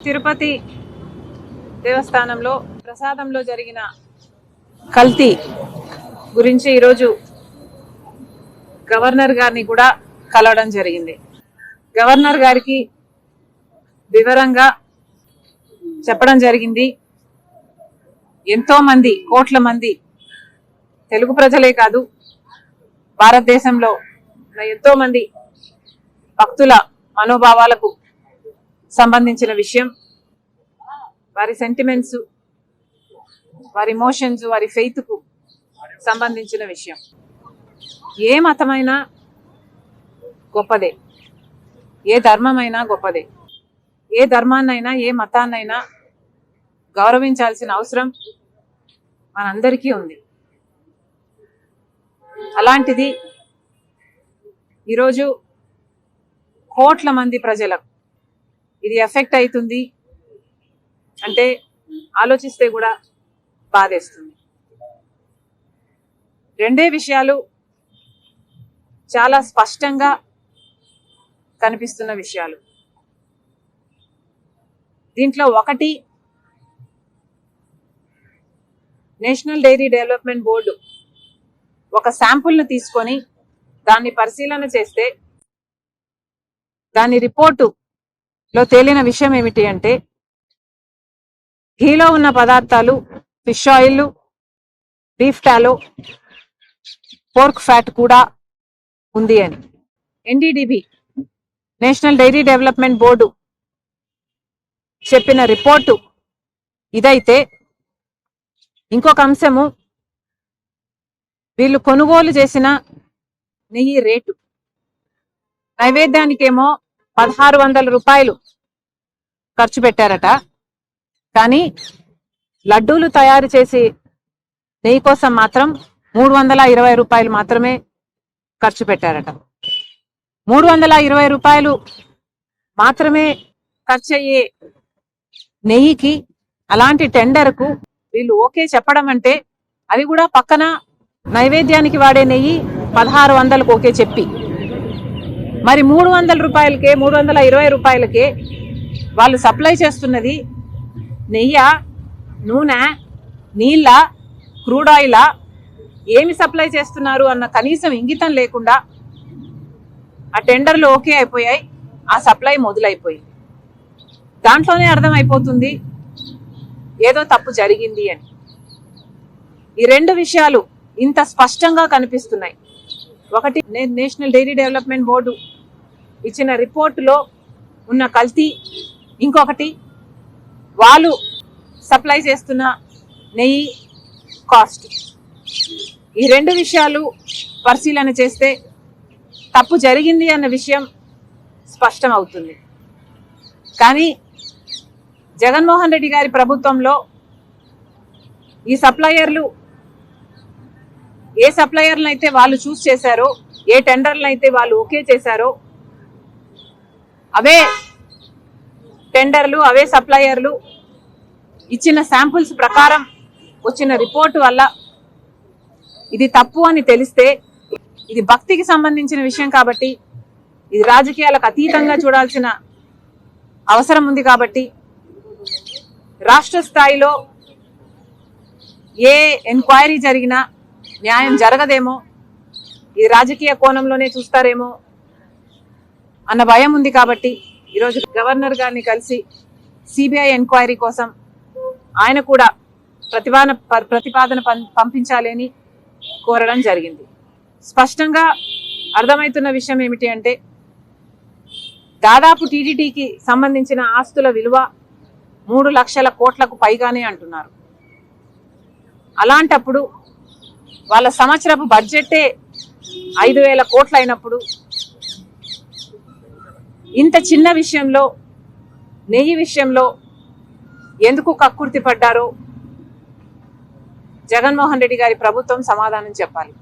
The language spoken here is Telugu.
తిరుపతి దేవస్థానంలో ప్రసాదంలో జరిగిన కల్తీ గురించి ఈరోజు గవర్నర్ గారిని కూడా కలవడం జరిగింది. గవర్నర్ గారికి వివరంగా చెప్పడం జరిగింది. ఎంతో మంది కోట్ల మంది తెలుగు ప్రజలే కాదు భారతదేశంలో ఉన్న ఎంతో మంది భక్తుల మనోభావాలకు సంబంధించిన విషయం. వారి సెంటిమెంట్స్ వారి ఇమోషన్స్ వారి ఫెయిత్కు సంబంధించిన విషయం. ఏ మతమైనా గొప్పదే. ఏ ధర్మమైనా గొప్పదే. ఏ ధర్మాన్నైనా ఏ మతాన్నైనా గౌరవించాల్సిన అవసరం మనందరికీ ఉంది. అలాంటిది ఈరోజు కోట్ల మంది ప్రజలకు ఇది ఎఫెక్ట్ అవుతుంది అంటే ఆలోచిస్తే కూడా బాధేస్తుంది. రెండే విషయాలు చాలా స్పష్టంగా కనిపిస్తున్న విషయాలు. దీంట్లో ఒకటి నేషనల్ డైరీ డెవలప్మెంట్ బోర్డు ఒక శాంపుల్ను తీసుకొని దాన్ని పరిశీలన చేస్తే దాని రిపోర్టు లో తేలిన విషయం ఏమిటి అంటే ఘీలో ఉన్న పదార్థాలు fish oil beef tallow pork fat కూడా ఉంది అని. NDDB National Dairy Development Board చెప్పిన రిపోర్టు ఇదైతే ఇంకొక అంశము వీళ్ళు కొనుగోలు చేసిన నెయ్యి రేటు. నైవేద్యానికేమో పదహారు వందల రూపాయలు ఖర్చు పెట్టారట. కానీ లడ్డూలు తయారు చేసి నెయ్యి కోసం మాత్రం మూడు వందల ఇరవై రూపాయలు మాత్రమే ఖర్చు పెట్టారట. మూడు వందల ఇరవై రూపాయలు మాత్రమే ఖర్చు అయ్యే నెయ్యికి అలాంటి టెండర్కు వీళ్ళు ఓకే చెప్పడం అంటే అది కూడా పక్కన నైవేద్యానికి వాడే నెయ్యి పదహారు వందలకు ఓకే చెప్పి మరి మూడు వందల రూపాయలకే మూడు వందల ఇరవై రూపాయలకే వాళ్ళు సప్లై చేస్తున్నది నెయ్య నూనె నీళ్ళ క్రూడ్ ఆయిలా ఏమి సప్లై చేస్తున్నారు అన్న కనీసం ఇంగితం లేకుండా ఆ టెండర్లు ఓకే అయిపోయాయి ఆ సప్లై మొదలైపోయింది. దాంట్లోనే అర్థమైపోతుంది ఏదో తప్పు జరిగింది అని. ఈ రెండు విషయాలు ఇంత స్పష్టంగా కనిపిస్తున్నాయి. ఒకటి నేషనల్ డైరీ డెవలప్మెంట్ బోర్డు ఇచ్చిన రిపోర్టులో ఉన్న కల్తీ ఇంకొకటి వాళ్ళు సప్లై చేస్తున్న నెయ్యి కాస్ట్. ఈ రెండు విషయాలు పరిశీలన చేస్తే తప్పు జరిగింది అన్న విషయం స్పష్టం అవుతుంది కానీ జగన్మోహన్ రెడ్డి గారి ప్రభుత్వంలో ఈ సప్లయర్లు ఏ సప్లయర్లను అయితే వాళ్ళు చూస్ చేశారో ఏ టెండర్లను అయితే వాళ్ళు ఓకే చేశారో అవే టెండర్లు అవే సప్లయర్లు ఇచ్చిన శాంపుల్స్ ప్రకారం వచ్చిన రిపోర్టు వల్ల ఇది తప్పు అని తెలిస్తే ఇది భక్తికి సంబంధించిన విషయం కాబట్టి ఇది రాజకీయాలకు అతీతంగా చూడాల్సిన అవసరం ఉంది కాబట్టి రాష్ట్ర స్థాయిలో ఏ ఎంక్వైరీ జరిగినా న్యాయం జరగదేమో ఇది రాజకీయ కోణంలోనే చూస్తారేమో అన్న భయం ఉంది కాబట్టి ఈరోజు గవర్నర్ గారిని కలిసి సిబిఐ ఎంక్వైరీ కోసం ఆయన కూడా ప్రతిపాదన ప- ప్రతిపాదన పం- కోరడం జరిగింది. స్పష్టంగా అర్థమవుతున్న విషయం ఏమిటి అంటే దాదాపు టీడీటీకి సంబంధించిన ఆస్తుల విలువ మూడు లక్షల కోట్లకు పైగానే అంటున్నారు. అలాంటప్పుడు వాళ్ళ సంవత్సరపు బడ్జెటే ఐదు వేల కోట్లు అయినప్పుడు ఇంత చిన్న విషయంలో నెయ్యి విషయంలో ఎందుకు కక్కుర్తి పడ్డారో జగన్మోహన్ రెడ్డి గారి ప్రభుత్వం సమాధానం చెప్పాలి.